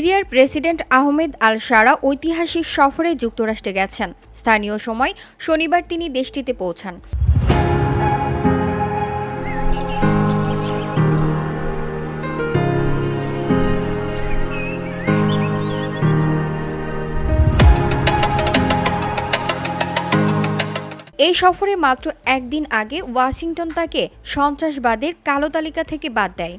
সিরিয়ার প্রেসিডেন্ট আহমেদ আল সারা ঐতিহাসিক সফরে যুক্তরাষ্ট্রে গেছেন। স্থানীয় সময় শনিবার তিনি দেশটিতে পৌঁছান। এই সফরে মাত্র একদিন আগে ওয়াশিংটন তাকে সন্ত্রাসবাদের কালো তালিকা থেকে বাদ দেয়।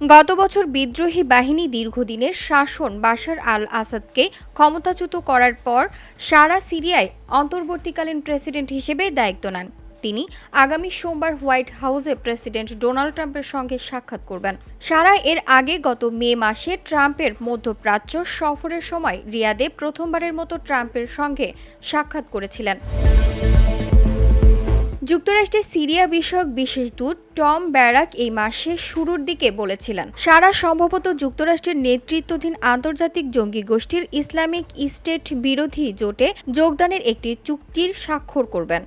গত বছর বিদ্রোহী বাহিনী দীর্ঘদিনের শাসন বাশার আল আসাদকে ক্ষমতাচ্যুত করার পর সারা সিরিয়ায় অন্তর্বর্তীকালীন প্রেসিডেন্ট হিসেবে দায়িত্ব নেন। তিনি আগামী সোমবার হোয়াইট হাউসে প্রেসিডেন্ট ডোনাল্ড ট্রাম্পের সঙ্গে সাক্ষাৎ করবেন। সারা এর আগে গত মে মাসে ট্রাম্পের মধ্যপ্রাচ্য সফরের সময় রিয়াদে প্রথমবারের মতো ট্রাম্পের সঙ্গে সাক্ষাৎ করেছিলেন। যুক্তরাষ্ট্রের সিরিয়া বিষয়ক বিশেষ দূত টম ব্যারাক এই মাসের শুরুর দিকে বলেছিলেন, সারা সম্ভবত যুক্তরাষ্ট্রের নেতৃত্বাধীন আন্তর্জাতিক জঙ্গি গোষ্ঠীর ইসলামিক স্টেট বিরোধী জোটে যোগদানের একটি চুক্তির স্বাক্ষর করবেন।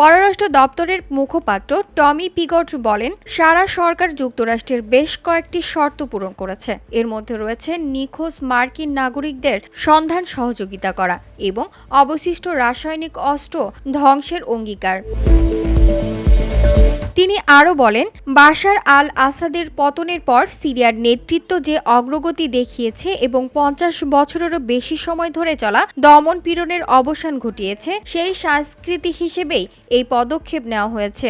পররাষ্ট্র দপ্তরের মুখপাত্র টমি পিগট বলেন, সারা সরকার যুক্তরাষ্ট্রের বেশ কয়েকটি শর্ত পূরণ করেছে। এর মধ্যে রয়েছে নিখোঁজ মার্কিন নাগরিকদের সন্ধান সহযোগিতা করা এবং অবশিষ্ট রাসায়নিক অস্ত্র ধ্বংসের অঙ্গীকার। তিনি আরও বলেন, বাশার আল আসাদের পতনের পর সিরিয়ার নেতৃত্ব যে অগ্রগতি দেখিয়েছে এবং পঞ্চাশ বছরেরও বেশি সময় ধরে চলা দমন পীড়নের অবসান ঘটিয়েছে, সেই সংস্কৃতি হিসেবেই এই পদক্ষেপ নেওয়া হয়েছে।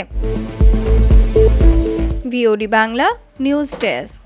VOD Bangla, news desk.